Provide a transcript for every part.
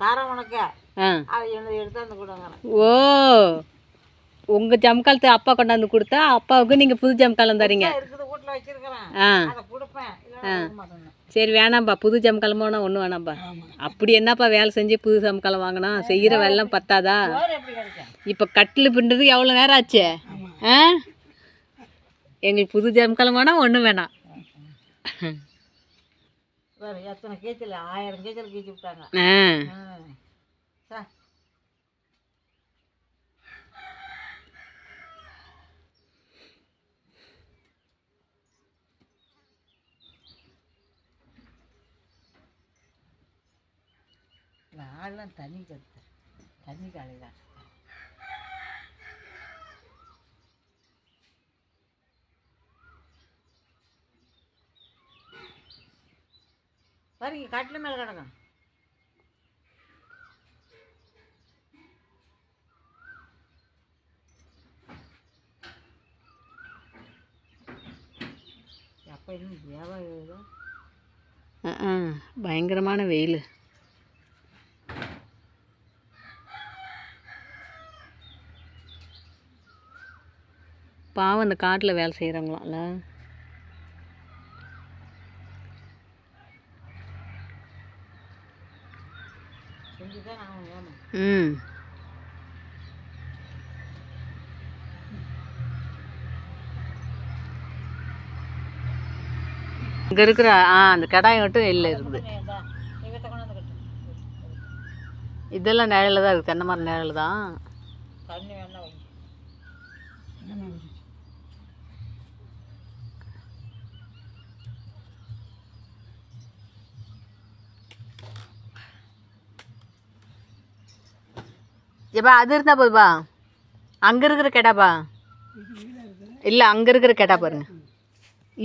தரேன் உனக்கு ஆ அதை என்னது எடுத்தாந்து கொடுங்கிறேன். ஓ உங்கள் ஜம்காலத்தை அப்பா கொண்டாந்து கொடுத்தா அப்பாவுக்கு நீங்கள் புது ஜம்காலம் தரீங்க. இருக்குது வீட்டில் வச்சிருக்கிறேன். ஆ. அதை கொடுப்பேன். சரி வேணாம்ப்பா புது ஜம்காலம் போனால் ஒன்றும் வேணாம்ப்பா அப்படி என்னப்பா வேலை செஞ்சு புது ஜம்காலம் வாங்கினோம் செய்கிற வேலைலாம் பத்தாதா? இப்போ கட்டில் பின்னுறதுக்கு எவ்வளோ நேரம் ஆச்சு? ஆ? எங்களுக்கு புது ஜம்காலம் வேணாம் ஒன்றும் வேணாம். வேறு எத்தனை கீச்சல் ஆயிரம் கீச்சல் கீச்சு விட்டாங்க. நாளெலாம் தண்ணி கத்து தண்ணி காலையில். பாருங்க கட்டில் மேலே கிடக்கும் அப்போ இன்னும் வியாபாரம் எழுதோ ஆ பயங்கரமான வெயில். பாவம் அந்த காட்டில் வேலை செய்கிறவங்களாம்ல செஞ்சு தான் நான் வேணும் ம். இங்கே இருக்கிற ஆ அந்த கடாய் மட்டும் வெளில இருக்குது இதெல்லாம் நிழலில் தான் இருக்குது தென்னை மரம் நிழல் தான். ஏப்பா அது இருந்தால் போதுப்பா அங்கே இருக்கிற கேட்டாப்பா இல்லை அங்கே இருக்கிற கேட்டா பாருங்க.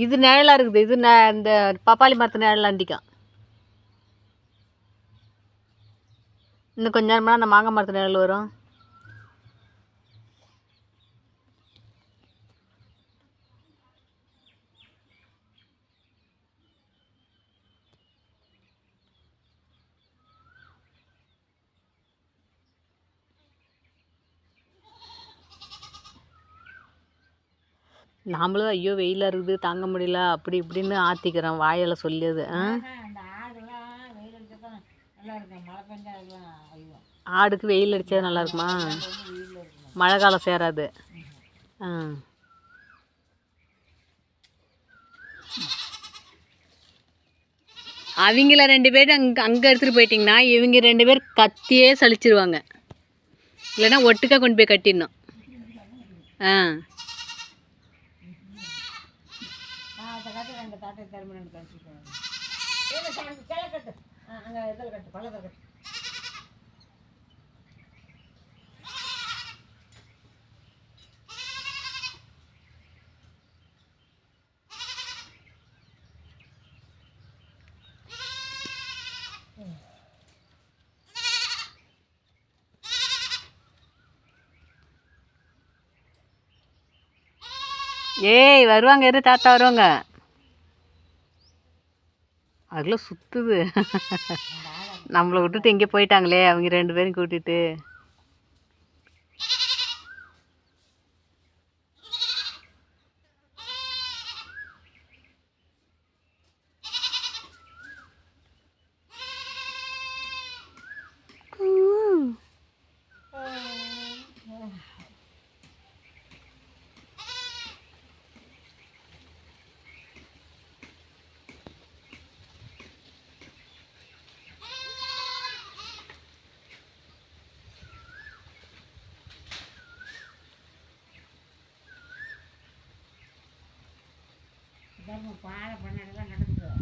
இது நிழலாக இருக்குது. இது ந இந்த பப்பாளி மரத்து நிழல் அண்டிக்கும் இன்னும் கொஞ்ச நேரம்னா அந்த மாங்காய் மரத்து நிழல் வரும். நாமளும் ஐயோ வெயிலாக இருக்குது தாங்க முடியல அப்படி இப்படின்னு ஆற்றிக்கிறோம் வாயால் சொல்லியது ஆடுக்கு வெயில் அடித்தா நல்லா இருக்குமா? மழை காலம் சேராது. ஆ. அவங்கள ரெண்டு பேரும் அங்கே அங்கே எடுத்துகிட்டு போயிட்டிங்கன்னா இவங்க ரெண்டு பேர் கத்தியே சலிச்சிருவாங்க. இல்லைன்னா ஒட்டுக்கா கொண்டு போய் கட்டிடணும். ஆ. நான் அந்த கட்டு அந்த தாட்டை தருமன் எனக்கு கட்டிட்டு கிளை கட்டு அங்கே இதில் கட்டு பள்ளத்தில் கட்டு. ஏய் வருவாங்க இரு தாத்தா வருவாங்க. அதுல சுத்துது. நம்மளை விட்டுட்டு எங்கே போயிட்டாங்களே அவங்க ரெண்டு பேரும் கூட்டிட்டு.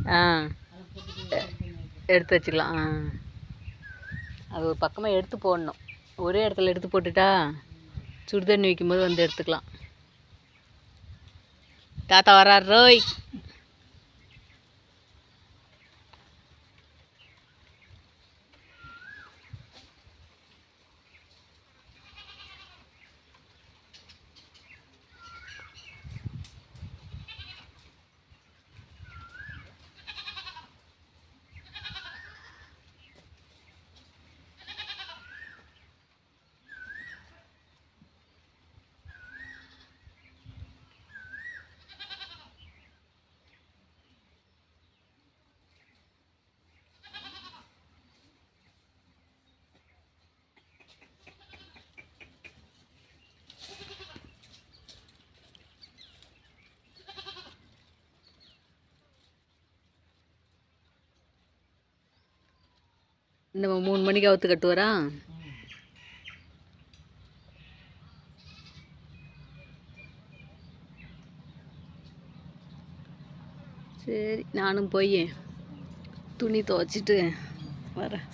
ஆ. எடுத்து வச்சுக்கலாம். ஆ. அது ஒரு பக்கமாக எடுத்து போடணும். ஒரே இடத்துல எடுத்து போட்டுட்டா சுடுதண்ணி வைக்கும்போது வந்து எடுத்துக்கலாம். தாத்தா வர்றார் ரோய். இந்த மூணு மணிக்கு அவுத்து கட்டுவாரா? சரி நானும் போய் துணி துவைச்சிட்டு வரேன்.